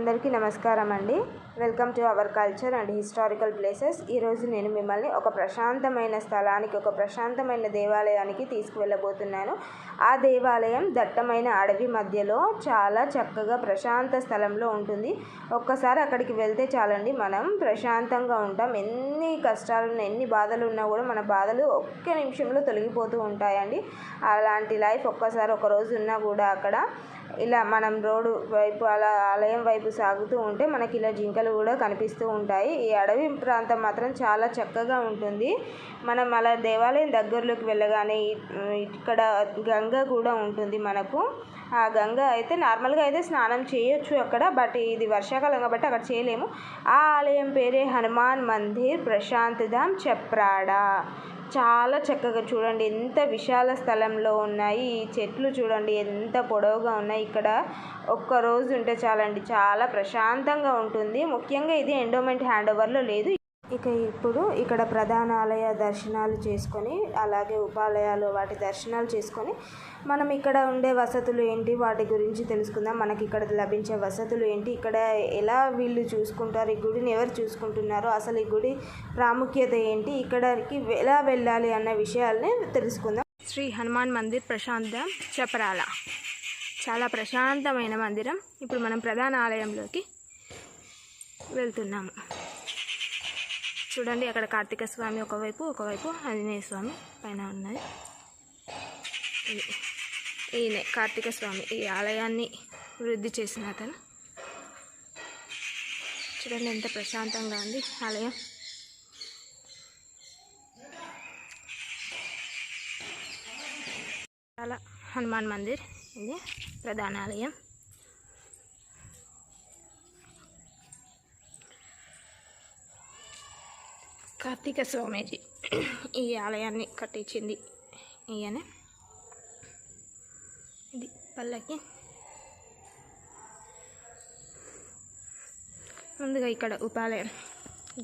అందరికీ నమస్కారం అండి welcome to our culture and historical places ఈరోజు నేను మిమ్మల్ని ఒక ప్రశాంతమైన స్థలానికి ఒక ప్రశాంతమైన దేవాలయానికి తీసుకువెళ్ళబోతున్నాను. ఆ దేవాలయం దట్టమైన అడవి మధ్యలో చాలా చక్కగా ప్రశాంత స్థలంలో ఉంటుంది. ఒక్కసారి అక్కడికి వెళ్తే చాలండి మనం ప్రశాంతంగా ఉంటాం. ఎన్ని కష్టాలు ఎన్ని బాధలు ఉన్నా కూడా మన బాధలు ఒక్క నిమిషంలో తొలగిపోతూ ఉంటాయండి. అలాంటి లైఫ్ ఒక్కసారి ఒక రోజు ఉన్నా కూడా అక్కడ ఇలా మనం రోడ్డు వైపు అలా ఆలయం వైపు సాగుతూ ఉంటే మనకి ఇలా జింకలు కూడా కనిపిస్తూ ఉంటాయి. ఈ అడవి ప్రాంతం మాత్రం చాలా చక్కగా ఉంటుంది. మనం అలా దేవాలయం దగ్గరలోకి వెళ్ళగానే ఇక్కడ గంగ కూడా ఉంటుంది మనకు. ఆ గంగ అయితే నార్మల్గా అయితే స్నానం చేయొచ్చు అక్కడ బట్ ఇది వర్షాకాలం కాబట్టి అక్కడ చేయలేము. ఆ ఆలయం పేరే హనుమాన్ మందిర్ ప్రశాంత్ ధామ్ చప్రాడా చాలా చక్కగా చూడండి. ఎంత విశాల స్థలంలో ఉన్నాయి. ఈ చెట్లు చూడండి. ఎంత పొడవుగా ఉన్నాయి. ఇక్కడ ఒక్క రోజు ఉంటే చాలండి. చాలా ప్రశాంతంగా ఉంటుంది. ముఖ్యంగా ఇది ఎండోమెంట్ హ్యాండ్ ఓవర్లో లేదు. ఇక ఇప్పుడు ఇక్కడ ప్రధాన ఆలయ దర్శనాలు చేసుకొని అలాగే ఉపాలయాలు వాటి దర్శనాలు చేసుకొని మనం ఇక్కడ ఉండే వసతులు ఏంటి వాటి గురించి తెలుసుకుందాం. మనకి ఇక్కడ లభించే వసతులు ఏంటి ఇక్కడ ఎలా వీళ్ళు చూసుకుంటారు ఈ గుడిని ఎవరు చూసుకుంటున్నారో అసలు ఈ గుడి ప్రాముఖ్యత ఏంటి ఇక్కడికి ఎలా వెళ్ళాలి అన్న విషయాల్ని తెలుసుకుందాం. శ్రీ హనుమాన్ మందిర్ ప్రశాంత చపరాల. చాలా ప్రశాంతమైన మందిరం. ఇప్పుడు మనం ప్రధాన ఆలయంలోకి వెళ్తున్నాము. చూడండి అక్కడ కార్తీక స్వామి ఒకవైపు ఒకవైపు ఆంజనేయ స్వామి పైన ఉన్నది. ఈయనే కార్తీక స్వామి ఈ ఆలయాన్ని వృద్ధి చేసిన అతను. చూడండి ఎంత ప్రశాంతంగా ఉంది ఆలయం. చాలా హనుమాన్ మందిర్ ఇది ప్రధాన ఆలయం. కార్తీక స్వామీజీ ఈ ఆలయాన్ని కట్టించింది. ఈయనే ఇది పల్లకి. ముందుగా ఇక్కడ ఉపాలయం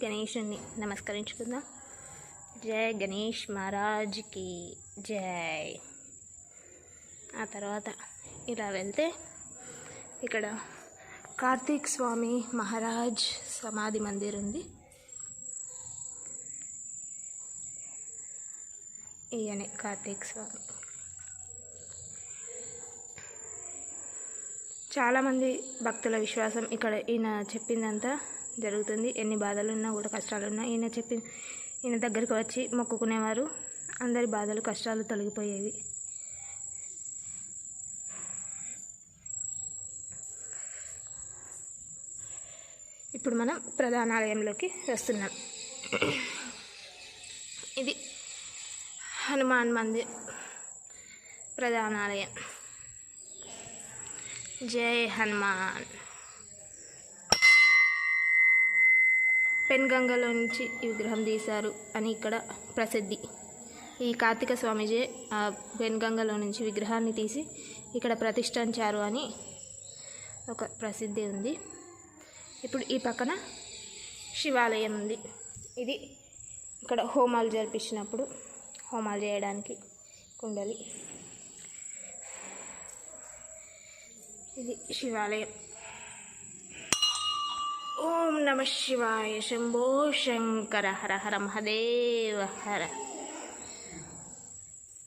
గణేషుని నమస్కరించుకుందాం. జై గణేష్ మహారాజ్కి జై. ఆ తర్వాత ఇలా వెళ్తే ఇక్కడ కార్తీక్ స్వామి మహారాజ్ సమాధి మందిర్ ఉంది ఈయనే కార్తీక్ స్వామి చాలామంది భక్తుల విశ్వాసం ఇక్కడ ఈయన చెప్పిందంతా జరుగుతుంది. ఎన్ని బాధలు ఉన్నా కూడా కష్టాలు ఉన్నా ఈయన చెప్పి ఈయన దగ్గరికి వచ్చి మొక్కుకునేవారు. అందరి బాధలు కష్టాలు తొలగిపోయేవి. ఇప్పుడు మనం ప్రధానాలయంలోకి వస్తున్నాం ఇది హనుమాన్ మందిర్ ప్రధానాలయం. జై హనుమాన్. పెన్గంగలో నుంచి ఈ విగ్రహం తీశారు అని ఇక్కడ ప్రసిద్ధి. ఈ కార్తీక స్వామీజీ ఆ పెన్గంగలో నుంచి విగ్రహాన్ని తీసి ఇక్కడ ప్రతిష్ఠించారు అని ఒక ప్రసిద్ధి ఉంది. ఇప్పుడు ఈ పక్కన శివాలయం ఉంది. ఇది ఇక్కడ హోమాలు జరిపించినప్పుడు హోమాలు చేయడానికి కుండలి. ఇది శివాలయం. ఓం నమ శివాయ శంభో శంకర హర హర మహదేవ హర.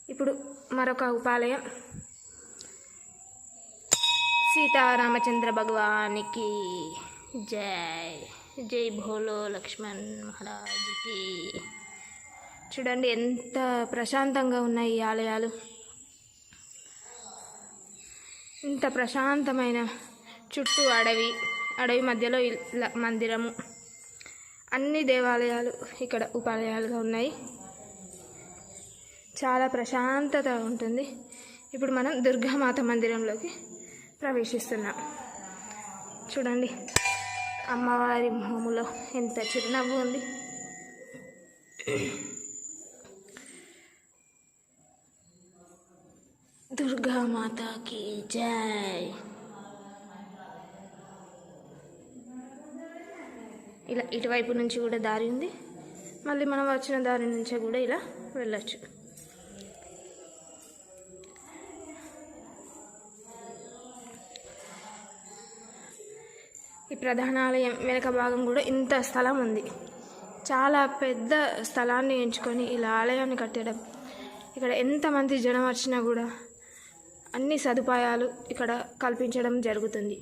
ఇప్పుడు మరొక ఉపాలయం. సీతారామచంద్ర భగవానికి జై. జై భోలో లక్ష్మణ్ మహారాజుకి. చూడండి ఎంత ప్రశాంతంగా ఉన్నాయి ఈ ఆలయాలు. ఇంత ప్రశాంతమైన చుట్టూ అడవి అడవి మధ్యలో ఇలా మందిరము. అన్ని దేవాలయాలు ఇక్కడ ఉపాలయాలుగా ఉన్నాయి. చాలా ప్రశాంతత ఉంటుంది. ఇప్పుడు మనం దుర్గామాత మందిరంలోకి ప్రవేశిస్తున్నాం. చూడండి అమ్మవారి మొహములో ఎంత చిరునవ్వు ఉంది. దుర్గా మాతాకి జై ఇలా ఇటువైపు నుంచి కూడా దారి ఉంది. మళ్ళీ మనం వచ్చిన దారి నుంచి కూడా ఇలా వెళ్ళొచ్చు. ఈ ప్రధాన ఆలయం వెనక భాగం కూడా ఇంత స్థలం ఉంది. చాలా పెద్ద స్థలాన్ని ఎంచుకొని ఇలా ఆలయాన్ని కట్టడం ఇక్కడ ఎంతమంది జనం వచ్చినా కూడా అన్ని సదుపాయాలు ఇక్కడ కల్పించడం జరుగుతుంది.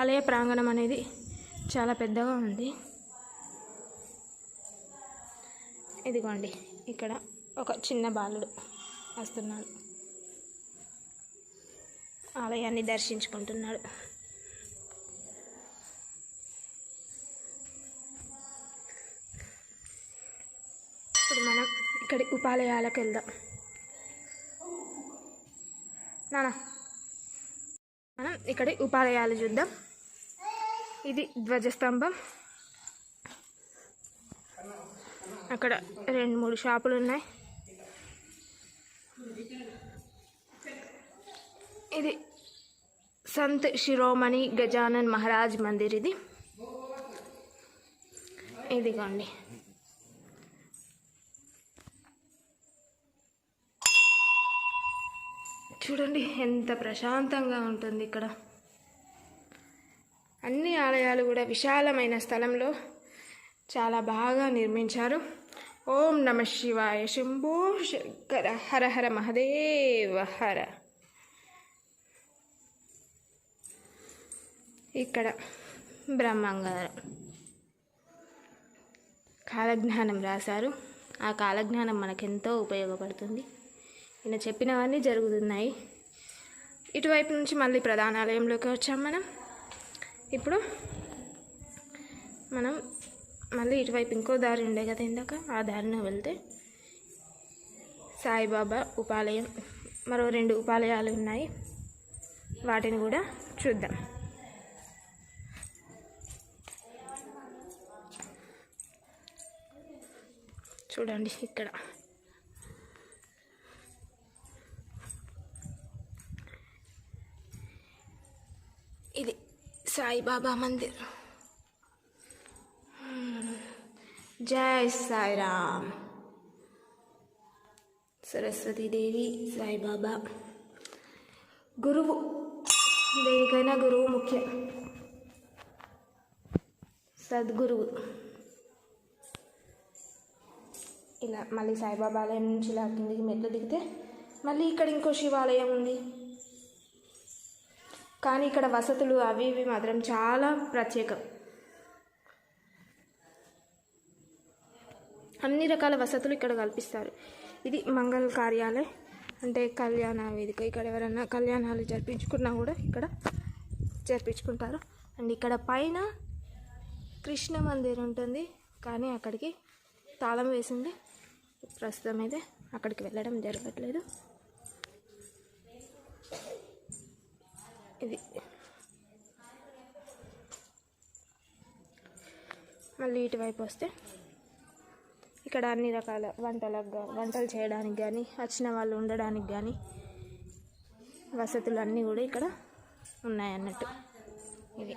ఆలయ ప్రాంగణం అనేది చాలా పెద్దగా ఉంది. ఇదిగోండి ఇక్కడ ఒక చిన్న బాలుడు వస్తున్నాడు. ఆలయాన్ని దర్శించుకుంటున్నాడు. ఇప్పుడు మనం ఇక్కడి ఉపాలయాలకు వెళ్దాం. నానా. మనం ఇక్కడ ఉపాలయాలు చూద్దాం. ఇది ధ్వజస్తంభం. అక్కడ రెండు మూడు షాపులు ఉన్నాయి. ఇది సంత్ శిరోమణి గజానన్ మహారాజ్ మందిర్ ఇది ఇదిగోండి. చూడండి ఎంత ప్రశాంతంగా ఉంటుంది ఇక్కడ. అన్ని ఆలయాలు కూడా విశాలమైన స్థలంలో చాలా బాగా నిర్మించారు. ఓం నమ శివాయ శంభో శంకర హర హర మహదేవ హర. ఇక్కడ బ్రహ్మంగారం. కాలజ్ఞానం రాశారు. ఆ కాలజ్ఞానం మనకెంతో ఉపయోగపడుతుంది. ఈయన చెప్పినవన్నీ జరుగుతున్నాయి. ఇటువైపు నుంచి మళ్ళీ ప్రధానాలయంలోకి వచ్చాం మనం. ఇప్పుడు మనం మళ్ళీ ఇటువైపు ఇంకో దారి ఉండే కదా ఇందాక? ఆ దారిన వెళ్తే సాయిబాబా ఉపాలయం. మరో రెండు ఉపాలయాలు ఉన్నాయి. వాటిని కూడా చూద్దాం. చూడండి ఇక్కడ ఇది సాయిబాబా మందిర్. జై సాయిరామ్. సరస్వతీదేవి సాయిబాబా. గురువు. దేనికైనా గురువు ముఖ్యం. సద్గురువు. ఇలా మళ్ళీ సాయిబాబా ఆలయం నుంచి ఇలా కిందికి మెట్లు దిగితే మళ్ళీ ఇక్కడ ఇంకో శివాలయం ఉంది. కానీ ఇక్కడ వసతులు అవి ఇవి మాత్రం చాలా ప్రత్యేకం. అన్ని రకాల వసతులు ఇక్కడ కల్పిస్తారు. ఇది మంగళ కార్యాలయం అంటే కళ్యాణ వేదిక. ఇక్కడ ఎవరైనా కళ్యాణాలు జరిపించుకున్నా కూడా ఇక్కడ జరిపించుకుంటారు. అండ్ ఇక్కడ పైన కృష్ణ మందిర్ ఉంటుంది. కానీ అక్కడికి తాళం వేసింది. ప్రస్తుతం అయితే అక్కడికి వెళ్ళడం జరగట్లేదు. ఇది. మళ్ళీ ఇటువైపు వస్తే ఇక్కడ అన్ని రకాల వంటలకు వంటలు చేయడానికి కానీ వచ్చిన వాళ్ళు ఉండడానికి కానీ వసతులు అన్నీ కూడా ఇక్కడ ఉన్నాయన్నట్టు. ఇవి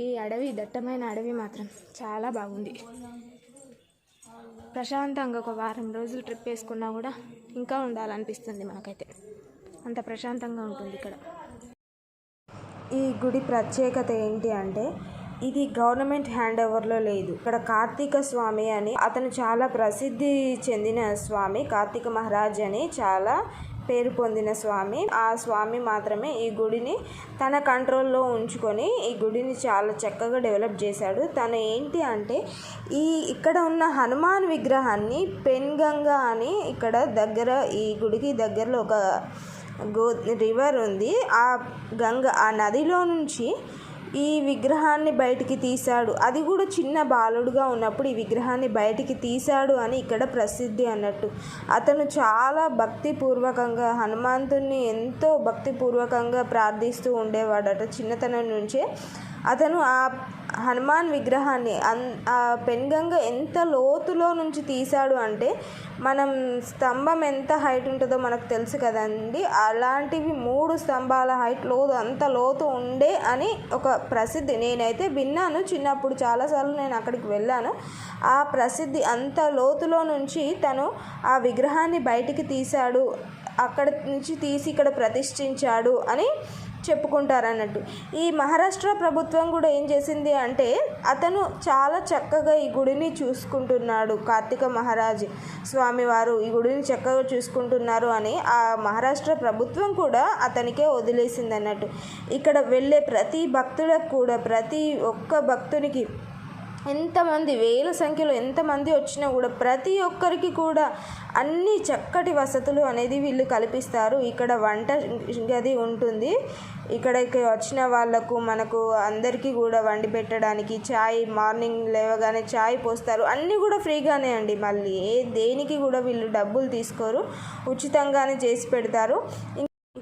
ఈ అడవి దట్టమైన అడవి మాత్రం చాలా బాగుంది. ప్రశాంతంగా ఒక వారం రోజులు ట్రిప్ వేసుకున్నా కూడా ఇంకా ఉండాలనిపిస్తుంది మనకైతే. అంత ప్రశాంతంగా ఉంటుంది ఇక్కడ. ఈ గుడి ప్రత్యేకత ఏంటి అంటే ఇది గవర్నమెంట్ హ్యాండ్ ఓవర్లో లేదు. ఇక్కడ కార్తీక స్వామి అని అతను చాలా ప్రసిద్ధి చెందిన స్వామి కార్తీక మహారాజ్ అని చాలా పేరు పొందిన స్వామి. ఆ స్వామి మాత్రమే ఈ గుడిని తన కంట్రోల్లో ఉంచుకొని ఈ గుడిని చాలా చక్కగా డెవలప్ చేశాడు. తను ఏంటి అంటే ఈ ఇక్కడ ఉన్న హనుమాన్ విగ్రహాన్ని పెన్గంగా అని ఇక్కడ దగ్గర ఈ గుడికి దగ్గరలో ఒక గో రివర్ ఉంది. ఆ గంగ ఆ నదిలో నుంచి ఈ విగ్రహాన్ని బయటికి తీశాడు. అది కూడా చిన్న బాలుడుగా ఉన్నప్పుడు ఈ విగ్రహాన్ని బయటికి తీశాడు అని ఇక్కడ ప్రసిద్ధి అన్నట్టు. అతను చాలా భక్తిపూర్వకంగా హనుమంతుణ్ణి ఎంతో భక్తిపూర్వకంగా ప్రార్థిస్తూ ఉండేవాడట చిన్నతనం నుంచే. అతను ఆ హనుమాన్ విగ్రహాన్ని అన్ ఆ పెన్గంగ ఎంత లోతులో నుంచి తీశాడు అంటే మనం స్తంభం ఎంత హైట్ ఉంటుందో మనకు తెలుసు కదండి. అలాంటివి మూడు స్తంభాల హైట్ లోతు అంత లోతు ఉండే అని ఒక ప్రసిద్ధి. నేనైతే విన్నాను చిన్నప్పుడు చాలాసార్లు నేను అక్కడికి వెళ్ళాను. ఆ ప్రసిద్ధి అంత లోతులో నుంచి తను ఆ విగ్రహాన్ని బయటికి తీశాడు. అక్కడ నుంచి తీసి ఇక్కడ ప్రతిష్ఠించాడు అని చెప్పుకుంటారు అన్నట్టు ఈ మహారాష్ట్ర ప్రభుత్వం కూడా ఏం చేసింది అంటే అతను చాలా చక్కగా ఈ గుడిని చూసుకుంటున్నాడు కార్తీక మహారాజ్. స్వామివారు ఈ గుడిని చక్కగా చూసుకుంటున్నారు అని ఆ మహారాష్ట్ర ప్రభుత్వం కూడా అతనికే వదిలేసింది అన్నట్టు ఇక్కడ వెళ్ళే ప్రతి భక్తులకు కూడా ప్రతి ఒక్క భక్తునికి ఎంతమంది వేల సంఖ్యలో ఎంతమంది వచ్చినా కూడా ప్రతి ఒక్కరికి కూడా అన్ని చక్కటి వసతులు అనేది వీళ్ళు కల్పిస్తారు. ఇక్కడ వంట గది ఉంటుంది. ఇక్కడికి వచ్చిన వాళ్ళకు మనకు అందరికీ కూడా వండి పెట్టడానికి చాయ్ మార్నింగ్ లేవగానే చాయ్ పోస్తారు. అన్నీ కూడా ఫ్రీగానే అండి. మళ్ళీ ఏ దేనికి కూడా వీళ్ళు డబ్బులు తీసుకోరు. ఉచితంగానే చేసి పెడతారు.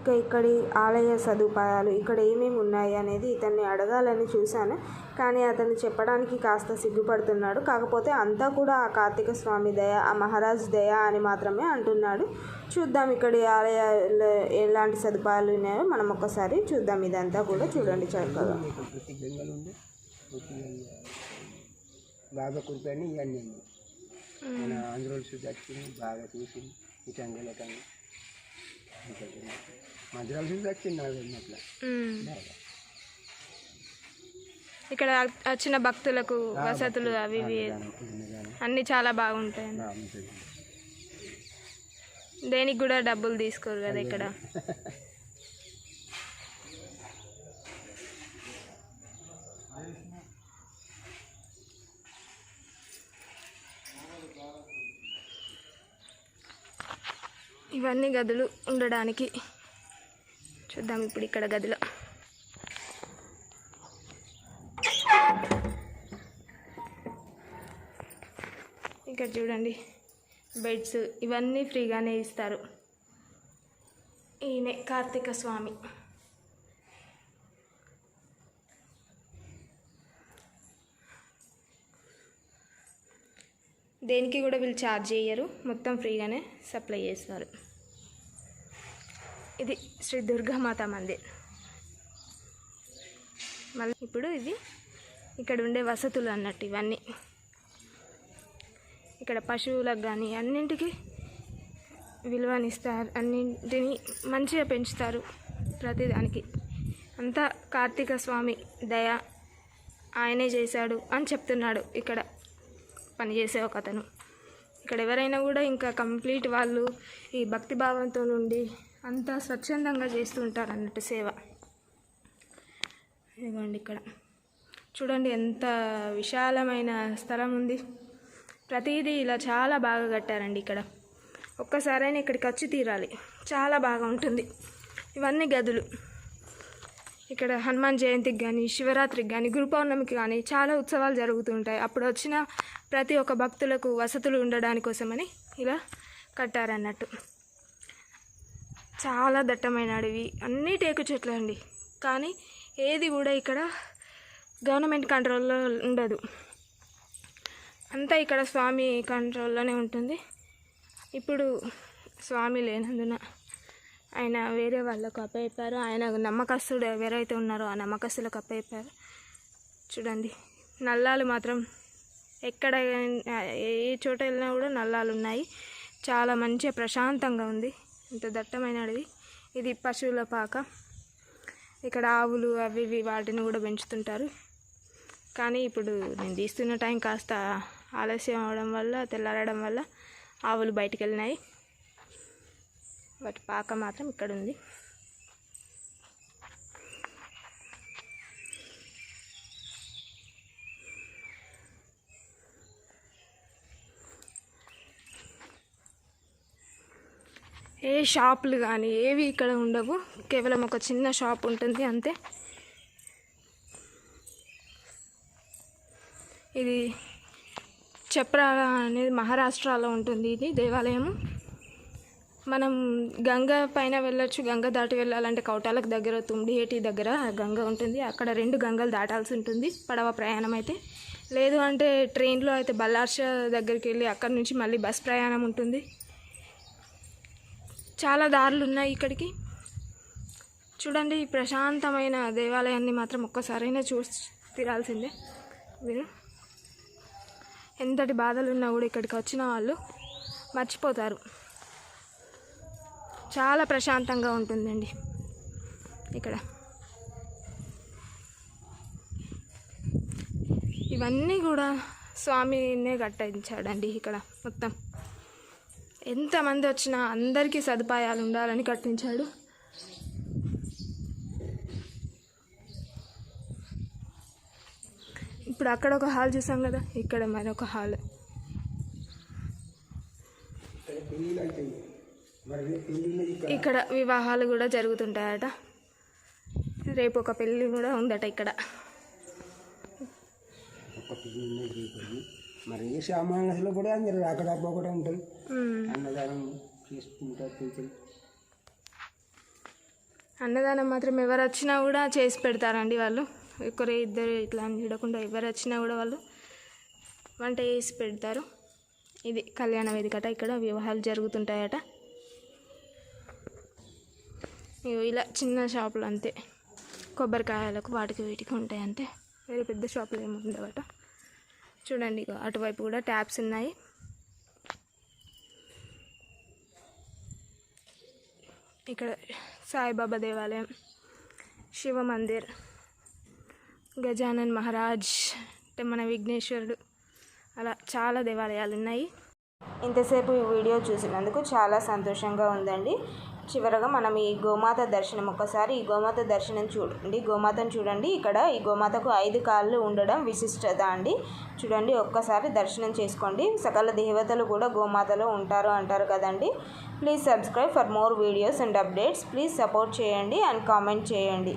ఇంకా ఇక్కడి ఆలయ సదుపాయాలు ఇక్కడ ఏమేమి ఉన్నాయి అనేది ఇతన్ని అడగాలని చూశాను. కానీ అతను చెప్పడానికి కాస్త సిగ్గుపడుతున్నాడు. కాకపోతే అంతా కూడా ఆ కార్తీక స్వామి దయ ఆ మహారాజ్ దయ అని మాత్రమే అంటున్నాడు. చూద్దాం ఇక్కడి ఆలయాలు ఎలాంటి సదుపాయాలు ఉన్నాయో మనం ఒక్కసారి చూద్దాం. ఇదంతా కూడా చూడండి చక్కగా బాగా కురిపాయని ఇవన్నీ మన ఆంధ్రోల్స్ చూసి బాగా చూసి ఈ అట్లా. ఇక్కడ వచ్చిన భక్తులకు వసతులు అవి ఇవి అన్నీ చాలా బాగుంటాయి. దేనికి కూడా డబ్బులు తీసుకోరు కదా ఇక్కడ. ఇవన్నీ గదులు ఉండడానికి. చూద్దాం ఇప్పుడు ఇక్కడ గదిలో. ఇక్కడ చూడండి బెడ్స్ ఇవన్నీ ఫ్రీగానే ఇస్తారు. ఈయనే కార్తీక స్వామి. దేనికి కూడా వీళ్ళు ఛార్జ్ చేయరు మొత్తం ఫ్రీగానే సప్లై చేస్తారు. ఇది శ్రీ దుర్గామాత మందిర్. మళ్ళీ ఇప్పుడు ఇది ఇక్కడ ఉండే వసతులు అన్నట్టు ఇవన్నీ. ఇక్కడ పశువులకు కానీ అన్నింటికి విలువనిస్తారు అన్నింటిని మంచిగా పెంచుతారు ప్రతిదానికి. అంతా కార్తీక స్వామి దయ ఆయనే చేశాడు అని చెప్తున్నాడు ఇక్కడ పనిచేసే ఒక అతను. ఇక్కడ ఎవరైనా కూడా ఇంకా కంప్లీట్ వాళ్ళు ఈ భక్తి భావంతో నుండి అంతా స్వచ్ఛందంగా చేస్తూ ఉంటారు అన్నట్టు సేవ. ఇదిగోండి ఇక్కడ. చూడండి ఎంత విశాలమైన స్థలం ఉంది. ప్రతిదీ ఇలా చాలా బాగా కట్టారండి ఇక్కడ. ఒక్కసారైనా ఇక్కడికి వచ్చి తీరాలి. చాలా బాగా ఉంటుంది. ఇవన్నీ గదులు. ఇక్కడ హనుమాన్ జయంతికి కానీ శివరాత్రికి కానీ గురు పౌర్ణమికి కానీ చాలా ఉత్సవాలు జరుగుతుంటాయి అప్పుడు వచ్చిన ప్రతి ఒక్క భక్తులకు వసతులు ఉండడాని కోసమని ఇలా కట్టారన్నట్టు. చాలా దట్టమైన అడవి అన్నీ టేకు చెట్లు అండి. కానీ ఏది కూడా ఇక్కడ గవర్నమెంట్ కంట్రోల్లో ఉండదు. అంతా ఇక్కడ స్వామి కంట్రోల్లోనే ఉంటుంది. ఇప్పుడు స్వామి లేనందున ఆయన వేరే వాళ్ళకు అప్పయిపోయారు ఆయన నమ్మకస్తుడు ఎవరైతే ఉన్నారో ఆ నమ్మకస్తులకు అప్పయిపోయారు చూడండి నల్లాలు మాత్రం ఎక్కడ ఏ చోట వెళ్ళినా కూడా నల్లాలు ఉన్నాయి. చాలా మంచిగా ప్రశాంతంగా ఉంది. ఇంత దట్టమైన అడవి ఇది పశువుల పాక. ఇక్కడ ఆవులు అవి ఇవి వాటిని కూడా పెంచుతుంటారు. కానీ ఇప్పుడు నేను తీస్తున్న టైం కాస్త ఆలస్యం అవడం వల్ల తెల్లారడం వల్ల ఆవులు బయటికి వెళ్ళినాయి వాటి పాక మాత్రం ఇక్కడ ఉంది ఏ షాపులు కానీ ఏవి ఇక్కడ ఉండవు. కేవలం ఒక చిన్న షాప్ ఉంటుంది అంతే. ఇది చప్రా అనేది మహారాష్ట్రలో ఉంటుంది ఇది దేవాలయము. మనం గంగ పైన వెళ్ళొచ్చు. గంగ దాటి వెళ్ళాలంటే కౌటాలకు దగ్గర తుమ్డిహేటి దగ్గర గంగ ఉంటుంది. అక్కడ రెండు గంగలు దాటాల్సి ఉంటుంది. పడవ ప్రయాణం అయితే. లేదు అంటే ట్రైన్లో అయితే బల్లార్ష దగ్గరికి వెళ్ళి అక్కడ నుంచి మళ్ళీ బస్ ప్రయాణం ఉంటుంది. చాలా దారులు ఉన్నాయి ఇక్కడికి. చూడండి ఈ ప్రశాంతమైన దేవాలయాన్ని మాత్రం ఒక్కసారైనా చూసి తీరాల్సిందే. మీరు ఎంతటి బాధలు ఉన్నా కూడా ఇక్కడికి వచ్చిన వాళ్ళు మర్చిపోతారు. చాలా ప్రశాంతంగా ఉంటుందండి ఇక్కడ. ఇవన్నీ కూడా స్వామినే కట్టించాడండి ఇక్కడ మొత్తం. ఎంతమంది వచ్చినా అందరికీ సదుపాయాలు ఉండాలని కట్టించాడు. ఇప్పుడు అక్కడ ఒక హాల్ చూసాం కదా ఇక్కడ మరొక హాల్. ఇక్కడ ఇక్కడ వివాహాలు కూడా జరుగుతుంటాయట. రేపు ఒక పెళ్ళి కూడా ఉందట ఇక్కడ. మరి సామాన్యులో కూడా అందరు అక్కడ ఒకటే ఉంటుంది. అన్నదానం చేసుకుంటారు కొంచెం అన్నదానం మాత్రం ఎవరు వచ్చినా కూడా చేసి పెడతారండి వాళ్ళు. ఒకరు ఇద్దరు ఇట్లా అని చూడకుండా ఎవరు వచ్చినా కూడా వాళ్ళు వంట చేసి పెడతారు. ఇది కళ్యాణ వేదికట ఇక్కడ వివాహాలు జరుగుతుంటాయట. ఇలా చిన్న షాపులు అంతే. కొబ్బరికాయలకు వాటికి వీటికి ఉంటాయి అంతే వేరే పెద్ద షాపులు ఏమి ఉండవట. చూడండి అటువైపు కూడా ట్యాప్స్ ఉన్నాయి. ఇక్కడ సాయిబాబా దేవాలయం శివ మందిర్ గజానన్ మహారాజ్ అంటే మన విఘ్నేశ్వరుడు అలా చాలా దేవాలయాలు ఉన్నాయి. ఇంతసేపు ఈ వీడియో చూసినందుకు చాలా సంతోషంగా ఉందండి. చివరగా మనం ఈ గోమాత దర్శనం ఒక్కసారి ఈ గోమాత దర్శనం చూడండి గోమాతను చూడండి. ఇక్కడ ఈ గోమాతకు ఐదు కాళ్ళు ఉండడం విశిష్టత అండి. చూడండి ఒక్కసారి దర్శనం చేసుకోండి. సకల దేవతలు కూడా గోమాతలో ఉంటారు అంటారు కదండి. Please subscribe for more videos and updates. Please support చేయండి అండ్ కామెంట్ చేయండి.